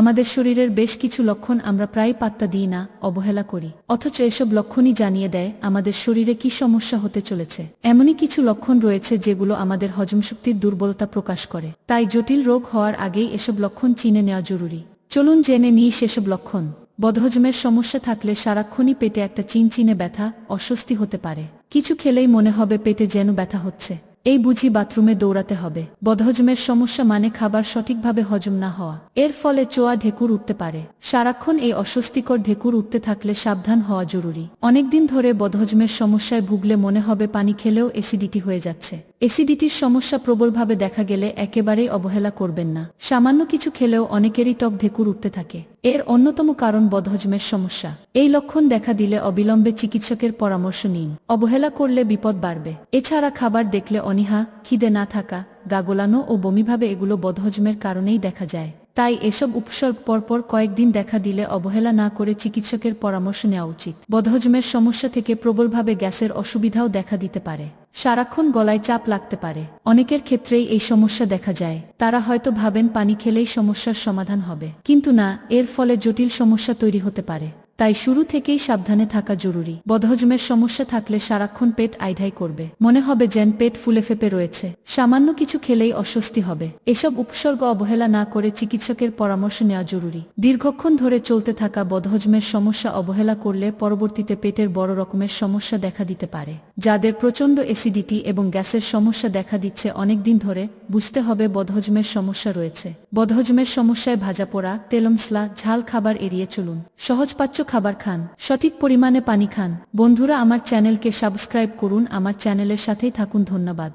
আমাদের শরীরের বেশ কিছু লক্ষণ আমরা প্রায় পাত্তা দিই না, অবহেলা করি। অথচ এসব লক্ষণই জানিয়ে দেয় আমাদের শরীরে কি সমস্যা হতে চলেছে। এমনই কিছু লক্ষণ রয়েছে যেগুলো আমাদের হজমশক্তির দুর্বলতা প্রকাশ করে। তাই জটিল রোগ হওয়ার আগেই এসব লক্ষণ চিনে নেওয়া জরুরি। চলুন জেনে নিই সেসব লক্ষণ। বদহজমের সমস্যা থাকলে সারাক্ষণই পেটে একটা চিনচিনে ব্যথা, অস্বস্তি হতে পারে। কিছু খেলেই মনে হবে পেটে যেন ব্যথা হচ্ছে। এই বুঝি বাথরুমে দৌড়াতে হবে। বদহজমের সমস্যা মানে খাবার সঠিকভাবে হজম না হওয়া। এর ফলে চোয়া ঢেকুর উঠতে পারে। সারাক্ষণ এই অস্বস্তিকর ঢেকুর উঠতে থাকলে সাবধান হওয়া জরুরি। অনেকদিন ধরে বদহজমের সমস্যায় ভুগলে মনে হবে পানি খেলেও এসিডিটি হয়ে যাচ্ছে। এসিডিটির সমস্যা প্রবলভাবে দেখা গেলে একেবারেই অবহেলা করবেন না। সামান্য কিছু খেলেও অনেকেরই টক ঢেকুর উঠতে থাকে। এর অন্যতম কারণ বদহজমের সমস্যা। এই লক্ষণ দেখা দিলে অবিলম্বে চিকিৎসকের পরামর্শ নিন। অবহেলা করলে বিপদ বাড়বে। এছাড়া খাবার দেখলে অনীহা, খিদে না থাকা, গাগোলানো ও বমিভাবে এগুলো বদহজমের কারণেই দেখা যায়। তাই এসব উপসর্গ পরপর কয়েকদিন দেখা দিলে অবহেলা না করে চিকিৎসকের পরামর্শ নেওয়া উচিত। বদহজমের সমস্যা থেকে প্রবলভাবে গ্যাসের অসুবিধাও দেখা দিতে পারে। সারাক্ষণ গলায় চাপ লাগতে পারে। অনেকের ক্ষেত্রেই এই সমস্যা দেখা যায়। তারা হয়তো ভাবেন পানি খেলেই সমস্যার সমাধান হবে। কিন্তু না, এর ফলে জটিল সমস্যা তৈরি হতে পারে। তাই শুরু থেকেই সাবধানে থাকা জরুরি। বদহজমের সমস্যা থাকলে সারাক্ষণ পেট আইঢাই করবে। মনে হবে যেন পেট ফুলে ফেপে রয়েছে। সামান্য কিছু খেলেই অস্বস্তি হবে। এসব উপসর্গ অবহেলা না করে চিকিৎসকের পরামর্শ নেওয়া জরুরি। দীর্ঘক্ষণ ধরে চলতে থাকা বদহজমের সমস্যা অবহেলা করলে পরবর্তীতে পেটের বড় রকমের সমস্যা দেখা দিতে পারে। যাদের প্রচণ্ড অ্যাসিডিটি এবং গ্যাসের সমস্যা দেখা দিচ্ছে অনেকদিন ধরে বুঝতে হবে বদহজমের সমস্যা রয়েছে। বদহজমের সমস্যায় ভাজা পোড়া, তেলমসলা, ঝাল খাবার এড়িয়ে চলুন। সহজপাচ্য খাবার খান, সঠিক পরিমাণে পানি খান। বন্ধুরা, আমার চ্যানেলকে সাবস্ক্রাইব করুন, আমার চ্যানেলের সাথেই থাকুন, ধন্যবাদ।